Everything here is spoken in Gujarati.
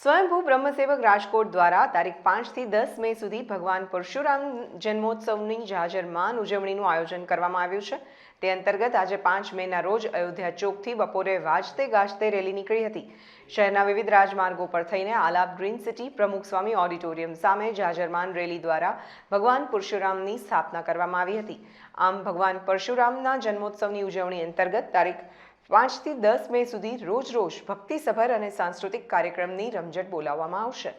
સ્વયંભૂ બ્રહ્મસેવક રાજકોટ દ્વારા તારીખ પાંચથી દસ મે સુધી ભગવાન પરશુરામ જન્મોત્સવની જાજરમાન ઉજવણીનું આયોજન કરવામાં આવ્યું છે. તે અંતર્ગત આજે પાંચ મેના રોજ અયોધ્યા ચોકથી બપોરે વાજતે ગાજતે રેલી નીકળી હતી. શહેરના વિવિધ રાજમાર્ગો પર થઈને આલાપ ગ્રીન સિટી પ્રમુખ સ્વામી ઓડિટોરિયમ સામે જાજરમાન રેલી દ્વારા ભગવાન પરશુરામની સ્થાપના કરવામાં આવી હતી. આમ ભગવાન પરશુરામના જન્મોત્સવની ઉજવણી અંતર્ગત તારીખ પાંચથી દસ મે સુધી રોજ રોજ ભક્તિસભર અને સાંસ્કૃતિક કાર્યક્રમની રમઝટ બોલાવવામાં આવશે.